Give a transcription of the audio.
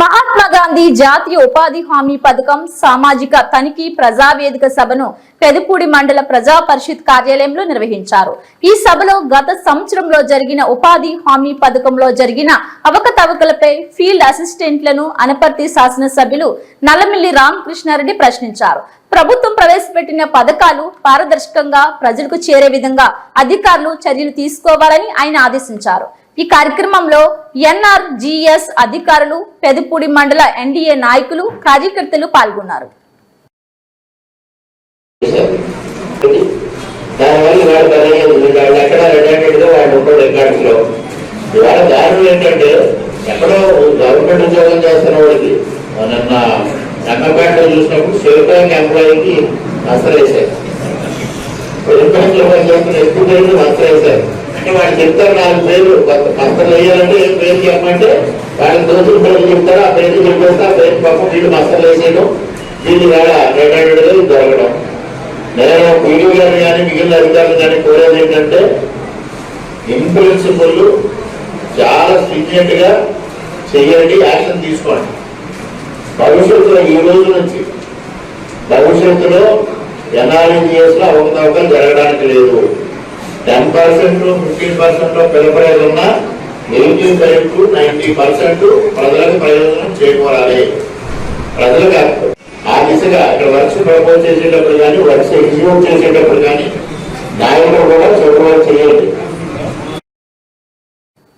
మహాత్మా గాంధీ జాతీయ ఉపాధి హామీ పథకం సామాజిక తనిఖీ ప్రజావేదిక సభను పెదపూడి మండల ప్రజా పరిషత్ కార్యాలయంలో నిర్వహించారు. ఈ సభలో గత సంవత్సరంలో జరిగిన ఉపాధి హామీ పథకంలో జరిగిన అవకతవకలపై ఫీల్డ్ అసిస్టెంట్లను అనపర్తి శాసనసభ్యులు నల్లమిల్లి రామకృష్ణారెడ్డి ప్రశ్నించారు. ప్రభుత్వం ప్రవేశపెట్టిన పథకాలు పారదర్శకంగా ప్రజలకు చేరే విధంగా అధికారులు చర్యలు తీసుకోవాలని ఆయన ఆదేశించారు. ఈ కార్యక్రమంలో ఎన్ఆర్జీఎస్ అధికారులు పెదపూడి మండల ఎన్డీఏ నాయకులు కార్యకర్తలు పాల్గొన్నారు. ఇవాళ దారుణం ఏంటంటే ఎక్కడో గవర్నమెంట్ ఉద్యోగం చేస్తున్న వాడికి నిన్న రంగపేటలో చూసినప్పుడు స్టేట్ బ్యాంక్ ఎంప్లాయీకి వేశారు ఎక్కువ వస్త్రం వేశారు వాళ్ళు చెప్తారు నాలుగు పేరు వస్త్రం వేయాలంటే ఏం పేరు చెప్పమంటే వాళ్ళకి దోషులు పేరు చెప్తారు ఆ పేరు చెప్పేస్తే ఆ పేరు పక్కన వీళ్ళు వస్త్రం వేసేయడం దీన్ని వేళ దొరకడం. నేను పీడీ గారు కానీ మిగిలిన అధికారులు కానీ కోరేది ఏంటంటే ఇన్ప్రిన్సిపల్ చాలా స్ట్రిక్ట్గా చేయండి యాక్షన్ తీసుకోండి. భవిష్యత్తులో ఈ రోజు నుంచి భవిష్యత్తులో ఎన్ఆర్ఎన్జిఎస్లో అవకతవకలు జరగడానికి లేదు. టెన్ పర్సెంట్ ఫిఫ్టీన్ పర్సెంట్లో పిలపడేది ఉన్నా eighty five to ninety percent ప్రజలకు ప్రయోజనం చేకూరాలి. ప్రజలకు ఆ దిశగా ఇక్కడ వర్క్స్ ప్రపోజ్ చేసేటప్పుడు కానీ వర్క్స్ ఎగ్జిక్యూట్ చేసేటప్పుడు కానీ నాయకులు కూడా చొరవ చేయాలి